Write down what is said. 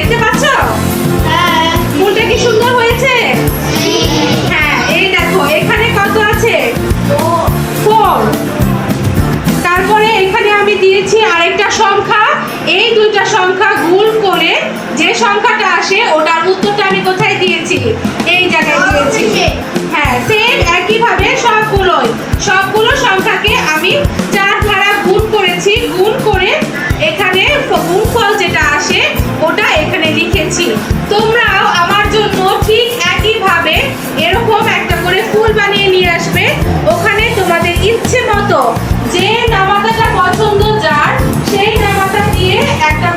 দেখতে পাচ্ছ? হ্যাঁ ফুলটা কি সুন্দর হয়েছে? হ্যাঁ, এই দেখো, এখানে কত আছে? ফোর। তারপরে এখানে আমি দিয়েছি আরেকটা সংখ্যা। এই দুইটা সংখ্যা গুণ করে যে সংখ্যাটা আসে, ওটা যে নামাতাটা পছন্দ যার সেই নামাতা দিয়ে একটা